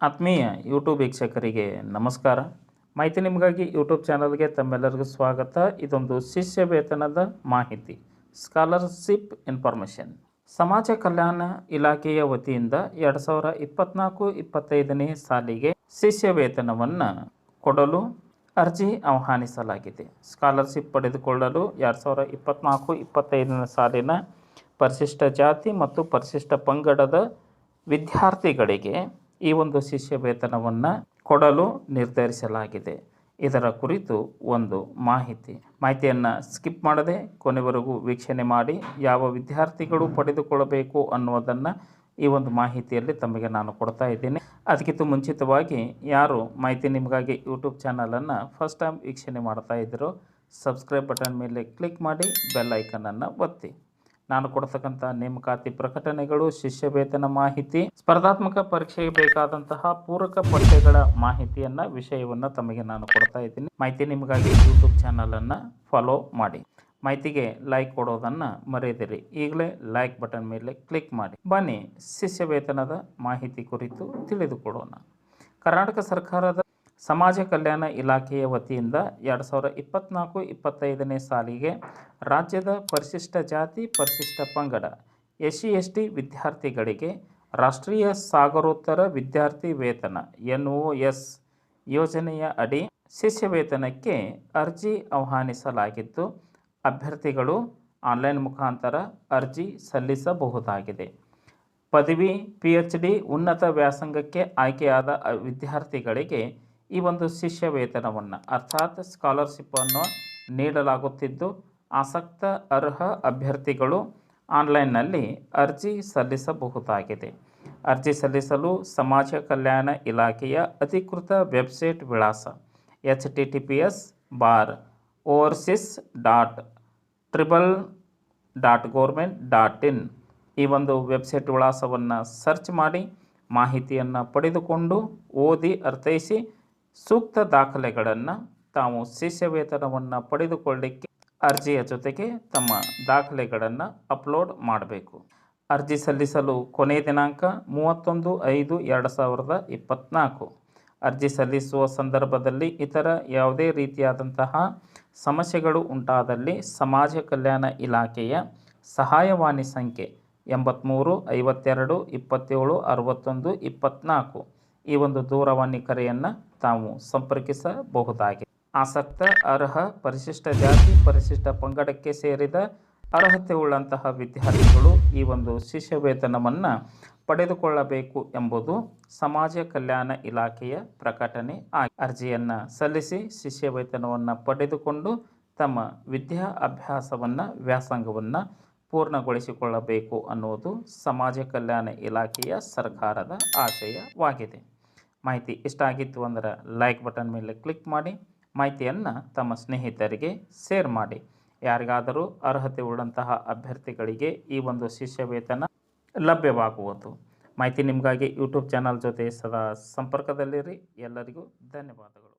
ಆತ್ಮೀಯ ಯೂಟ್ಯೂಬ್ ವೀಕ್ಷಕರಿಗೆ ನಮಸ್ಕಾರ. ಮಾಹಿತಿ ನಿಮಗಾಗಿ ಯೂಟ್ಯೂಬ್ ಚಾನಲ್ಗೆ ತಮ್ಮೆಲ್ಲರಿಗೂ ಸ್ವಾಗತ. ಇದೊಂದು ಶಿಷ್ಯ ವೇತನದ ಮಾಹಿತಿ ಸ್ಕಾಲರ್ಶಿಪ್ ಇನ್ಫಾರ್ಮೇಷನ್ ಸಮಾಜ ಕಲ್ಯಾಣ ಇಲಾಖೆಯ ವತಿಯಿಂದ ಎರಡು ಸಾವಿರ ಇಪ್ಪತ್ನಾಲ್ಕು ಇಪ್ಪತ್ತೈದನೇ ಸಾಲಿಗೆ ಶಿಷ್ಯ ವೇತನವನ್ನು ಕೊಡಲು ಅರ್ಜಿ ಆಹ್ವಾನಿಸಲಾಗಿದೆ. ಸ್ಕಾಲರ್ಶಿಪ್ ಪಡೆದುಕೊಳ್ಳಲು ಎರಡು ಸಾವಿರ ಇಪ್ಪತ್ನಾಲ್ಕು ಇಪ್ಪತ್ತೈದನೇ ಸಾಲಿನ ಪರಿಶಿಷ್ಟ ಜಾತಿ ಮತ್ತು ಪರಿಶಿಷ್ಟ ಪಂಗಡದ ವಿದ್ಯಾರ್ಥಿಗಳಿಗೆ ಈ ಒಂದು ಶಿಷ್ಯ ವೇತನವನ್ನು ಕೊಡಲು ನಿರ್ಧರಿಸಲಾಗಿದೆ. ಇದರ ಕುರಿತು ಒಂದು ಮಾಹಿತಿ. ಮಾಹಿತಿಯನ್ನು ಸ್ಕಿಪ್ ಮಾಡದೆ ಕೊನೆವರೆಗೂ ವೀಕ್ಷಣೆ ಮಾಡಿ ಯಾವ ವಿದ್ಯಾರ್ಥಿಗಳು ಪಡೆದುಕೊಳ್ಳಬೇಕು ಅನ್ನೋದನ್ನು ಈ ಒಂದು ಮಾಹಿತಿಯಲ್ಲಿ ತಮಗೆ ನಾನು ಕೊಡ್ತಾ ಇದ್ದೀನಿ. ಅದಕ್ಕಿಂತ ಮುಂಚಿತವಾಗಿ ಯಾರು ಮಾಹಿತಿ ನಿಮಗಾಗಿ ಯೂಟ್ಯೂಬ್ ಚಾನಲನ್ನು ಫಸ್ಟ್ ಟೈಮ್ ವೀಕ್ಷಣೆ ಮಾಡ್ತಾ ಇದ್ದೀರೋ ಸಬ್ಸ್ಕ್ರೈಬ್ ಬಟನ್ ಮೇಲೆ ಕ್ಲಿಕ್ ಮಾಡಿ ಬೆಲ್ ಐಕನನ್ನು ಒತ್ತಿ. ನಾನು ಕೊಡ್ತಕ್ಕಂಥ ನೇಮಕಾತಿ ಪ್ರಕಟಣೆಗಳು ಶಿಷ್ಯ ವೇತನ ಮಾಹಿತಿ, ಸ್ಪರ್ಧಾತ್ಮಕ ಪರೀಕ್ಷೆಗೆ ಬೇಕಾದಂತಹ ಪೂರಕ ಪರೀಕ್ಷೆಗಳ ಮಾಹಿತಿಯನ್ನ, ವಿಷಯವನ್ನ ತಮಗೆ ನಾನು ಕೊಡ್ತಾ ಇದ್ದೀನಿ. ಮಾಹಿತಿ ನಿಮಗಾಗಿ ಯೂಟ್ಯೂಬ್ ಚಾನಲನ್ನು ಫಾಲೋ ಮಾಡಿ. ಮಾಹಿತಿಗೆ ಲೈಕ್ ಕೊಡೋದನ್ನ ಮರೆಯದಿರಿ. ಈಗಲೇ ಲೈಕ್ ಬಟನ್ ಮೇಲೆ ಕ್ಲಿಕ್ ಮಾಡಿ. ಬನ್ನಿ ಶಿಷ್ಯ ವೇತನದ ಮಾಹಿತಿ ಕುರಿತು ತಿಳಿದುಕೊಡೋಣ. ಕರ್ನಾಟಕ ಸರ್ಕಾರದ ಸಮಾಜ ಕಲ್ಯಾಣ ಇಲಾಖೆಯ ವತಿಯಿಂದ ಎರಡು ಸಾವಿರ ಇಪ್ಪತ್ನಾಲ್ಕು ಇಪ್ಪತ್ತೈದನೇ ಸಾಲಿಗೆ ರಾಜ್ಯದ ಪರಿಶಿಷ್ಟ ಜಾತಿ, ಪರಿಶಿಷ್ಟ ಪಂಗಡ ಎಸ್ ಸಿ ಎಸ್ ಟಿ ವಿದ್ಯಾರ್ಥಿಗಳಿಗೆ ರಾಷ್ಟ್ರೀಯ ಸಾಗರೋತ್ತರ ವಿದ್ಯಾರ್ಥಿ ವೇತನ ಎನ್ ಒ ಎಸ್ ಯೋಜನೆಯ ಅಡಿ ಶಿಷ್ಯ ವೇತನಕ್ಕೆ ಅರ್ಜಿ ಆಹ್ವಾನಿಸಲಾಗಿದ್ದು, ಅಭ್ಯರ್ಥಿಗಳು ಆನ್ಲೈನ್ ಮುಖಾಂತರ ಅರ್ಜಿ ಸಲ್ಲಿಸಬಹುದಾಗಿದೆ. ಪದವಿ ಪಿ ಎಚ್ ಡಿ ಉನ್ನತ ವ್ಯಾಸಂಗಕ್ಕೆ ಆಯ್ಕೆಯಾದ ವಿದ್ಯಾರ್ಥಿಗಳಿಗೆ ಈ ಒಂದು ಶಿಷ್ಯ ವೇತನವನ್ನು, ಅರ್ಥಾತ್ ಸ್ಕಾಲರ್ಶಿಪ್ಪನ್ನು ನೀಡಲಾಗುತ್ತಿದ್ದು, ಆಸಕ್ತ, ಅರ್ಹ ಅಭ್ಯರ್ಥಿಗಳು ಆನ್ಲೈನ್ನಲ್ಲಿ ಅರ್ಜಿ ಸಲ್ಲಿಸಬಹುದಾಗಿದೆ. ಅರ್ಜಿ ಸಲ್ಲಿಸಲು ಸಮಾಜ ಕಲ್ಯಾಣ ಇಲಾಖೆಯ ಅಧಿಕೃತ ವೆಬ್ಸೈಟ್ ವಿಳಾಸ H T T P S bar overseas dot triple dot government dot in ಈ ಒಂದು ವೆಬ್ಸೈಟ್ ವಿಳಾಸವನ್ನು ಸರ್ಚ್ ಮಾಡಿ ಮಾಹಿತಿಯನ್ನು ಪಡೆದುಕೊಂಡು ಓದಿ ಅರ್ಥೈಸಿ ಸೂಕ್ತ ದಾಖಲೆಗಳನ್ನು ತಾವು ಶಿಷ್ಯವೇತನವನ್ನು ಪಡೆದುಕೊಳ್ಳಿಕ್ಕೆ ಅರ್ಜಿಯ ಜೊತೆಗೆ ತಮ್ಮ ದಾಖಲೆಗಳನ್ನು ಅಪ್ಲೋಡ್ ಮಾಡಬೇಕು. ಅರ್ಜಿ ಸಲ್ಲಿಸಲು ಕೊನೆಯ ದಿನಾಂಕ ಮೂವತ್ತೊಂದು ಐದು ಎರಡು ಸಾವಿರದ ಇಪ್ಪತ್ತ್ನಾಲ್ಕು ಅರ್ಜಿ ಸಲ್ಲಿಸುವ ಸಂದರ್ಭದಲ್ಲಿ ಇತರ ಯಾವುದೇ ರೀತಿಯಾದಂತಹ ಸಮಸ್ಯೆಗಳು ಉಂಟಾದಲ್ಲಿ ಸಮಾಜ ಕಲ್ಯಾಣ ಇಲಾಖೆಯ ಸಹಾಯವಾಣಿ ಸಂಖ್ಯೆ ಎಂಬತ್ತ್ಮೂರು ಐವತ್ತೆರಡು ಇಪ್ಪತ್ತೇಳು ಅರವತ್ತೊಂದು ಇಪ್ಪತ್ತ್ನಾಲ್ಕು ಈ ಒಂದು ದೂರವಾಣಿ ಕರೆಯನ್ನು ತಾವು ಸಂಪರ್ಕಿಸಬಹುದಾಗಿದೆ. ಆಸಕ್ತ, ಅರ್ಹ, ಪರಿಶಿಷ್ಟ ಜಾತಿ, ಪರಿಶಿಷ್ಟ ಪಂಗಡಕ್ಕೆ ಸೇರಿದ ಅರ್ಹತೆ ಉಳ್ಳಂತಹ ವಿದ್ಯಾರ್ಥಿಗಳು ಈ ಒಂದು ಶಿಷ್ಯ ವೇತನವನ್ನು ಪಡೆದುಕೊಳ್ಳಬೇಕು ಎಂಬುದು ಸಮಾಜ ಕಲ್ಯಾಣ ಇಲಾಖೆಯ ಪ್ರಕಟಣೆ ಆಗಿ ಅರ್ಜಿಯನ್ನು ಸಲ್ಲಿಸಿ ಶಿಷ್ಯ ವೇತನವನ್ನು ಪಡೆದುಕೊಂಡು ತಮ್ಮ ವಿದ್ಯಾ ಅಭ್ಯಾಸವನ್ನು, ವ್ಯಾಸಂಗವನ್ನು ಪೂರ್ಣಗೊಳಿಸಿಕೊಳ್ಳಬೇಕು ಅನ್ನುವುದು ಸಮಾಜ ಕಲ್ಯಾಣ ಇಲಾಖೆಯ ಸರ್ಕಾರದ ಆಶಯವಾಗಿದೆ. ಮಾಹಿತಿ ಇಷ್ಟ ಆಗಿತ್ತು ಅಂದರೆ ಲೈಕ್ ಬಟನ್ ಮೇಲೆ ಕ್ಲಿಕ್ ಮಾಡಿ, ಮಾಹಿತಿಯನ್ನು ತಮ್ಮ ಸ್ನೇಹಿತರಿಗೆ ಶೇರ್ ಮಾಡಿ. ಯಾರಿಗಾದರೂ ಅರ್ಹತೆ ಉಳ್ಳಂತಹ ಅಭ್ಯರ್ಥಿಗಳಿಗೆ ಈ ಒಂದು ಶಿಷ್ಯವೇತನ ಲಭ್ಯವಾಗುವುದು. ಮಾಹಿತಿ ನಿಮಗಾಗಿ ಯೂಟ್ಯೂಬ್ ಚಾನಲ್ ಜೊತೆ ಸದಾ ಸಂಪರ್ಕದಲ್ಲಿರಿ. ಎಲ್ಲರಿಗೂ ಧನ್ಯವಾದಗಳು.